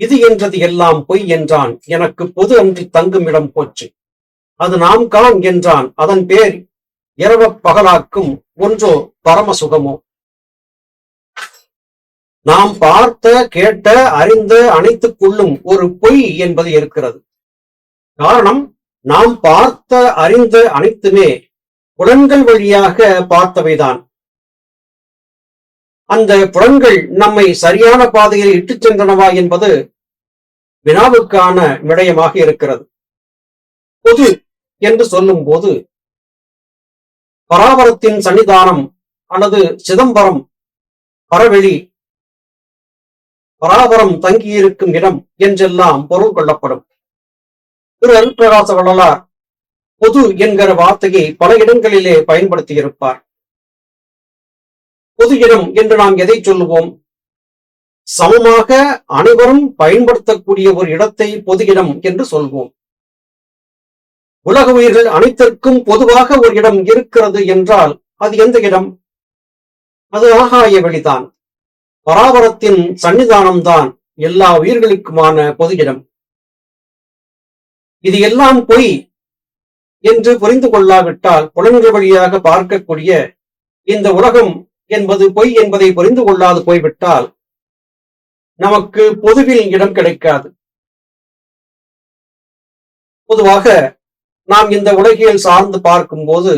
இது என்றது எல்லாம் பொய் என்றான். எனக்கு பொது அன்றி தங்கும் இடம் போச்சு. அது நாம் கான் என்றான். அதன் பேர் இரவப் பகலாக்கும் ஒன்றோ பரம சுகமோ நாம் பார்த்த கேட்ட அறிந்த அனைத்துக்குள்ளும் ஒரு பொய் என்பது இருக்கிறது. காரணம் நாம் பார்த்த அறிந்த அனைத்துமே புலன்கள் வழியாக பார்த்தவைதான். அந்த புலன்கள் நம்மை சரியான பாதையில் இட்டுச் சென்றனவா என்பது வினாவுக்கான விடயமாக இருக்கிறது. பொது என்று சொல்லும் போது பராபரத்தின் சன்னிதானம் அல்லது சிதம்பரம் பரவெளி பராபரம் தங்கியிருக்கும் இடம் என்றெல்லாம் பொருள் கொள்ளப்படும். திரு அருட்பிரகாச வள்ளலார் பொது என்கிற வார்த்தையை பல இடங்களிலே பயன்படுத்தியிருப்பார். பொது இடம் என்று நாம் எதை சொல்லுவோம்? சமமாக அனைவரும் பயன்படுத்தக்கூடிய ஒரு இடத்தை பொது இடம் என்று சொல்வோம். உலக உயிர்கள் அனைத்திற்கும் பொதுவாக ஒரு இடம் இருக்கிறது என்றால் அது எந்த இடம்? அது ஆகாய வெளிதான். பராபரத்தின் சன்னிதானம்தான் எல்லா உயிர்களுக்குமான பொது இடம் இது எல்லாம் பொய் என்று புரிந்து கொள்ளாவிட்டால் புலன்கள் வழியாக பார்க்கக்கூடிய இந்த உலகம் என்பது பொய் என்பதை புரிந்து கொள்ளாது போய்விட்டால் நமக்கு பொதுவில் இடம் கிடைக்காது. பொதுவாக நாம் இந்த உலகியல் சார்ந்து பார்க்கும்போது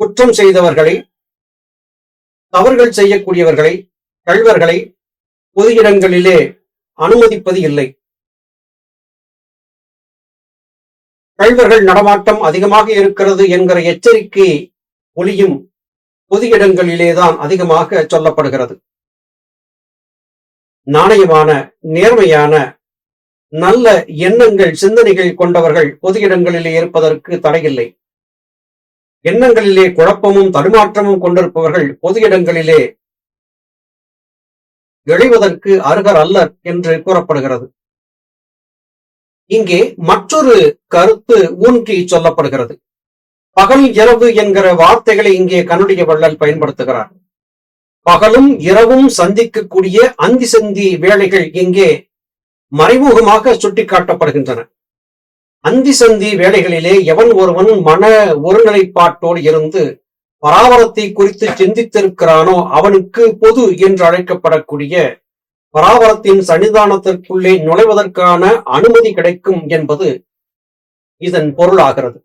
குற்றம் செய்தவர்களை தவறுகள் செய்யக்கூடியவர்களை கழ்வர்களை பொது இடங்களிலே அனுமதிப்பது இல்லை. கழ்வர்கள் நடமாட்டம் அதிகமாக இருக்கிறது என்கிற எச்சரிக்கை ஒளியும் பொது இடங்களிலேதான் அதிகமாக சொல்லப்படுகிறது. நாணயமான நேர்மையான நல்ல எண்ணங்கள் சிந்தனைகள் கொண்டவர்கள் பொது இடங்களிலே இருப்பதற்கு தடையில்லை. எண்ணங்களிலே குழப்பமும் தடுமாற்றமும் கொண்டிருப்பவர்கள் பொது இடங்களிலே எழுவதற்கு அருகர் அல்லர் என்று கூறப்படுகிறது. இங்கே மற்றொரு கருத்து ஊன்றி சொல்லப்படுகிறது. பகல் இரவு என்கிற வார்த்தைகளை இங்கே கனுடைய வள்ளல் பயன்படுத்துகிறார். பகலும் இரவும் சந்திக்கக்கூடிய அந்தி சந்தி வேலைகள் இங்கே மறைமுகமாக சுட்டிக்காட்டப்படுகின்றன. அந்தி சந்தி வேலைகளிலே எவன் ஒருவன் மன ஒருநிலைப்பாட்டோடு இருந்து பராவரத்தை குறித்து சிந்தித்திருக்கிறானோ அவனுக்கு பொது என்று அழைக்கப்படக்கூடிய பராவரத்தின் சன்னிதானத்திற்குள்ளே நுழைவதற்கான அனுமதி கிடைக்கும் என்பது இதன் பொருளாகிறது.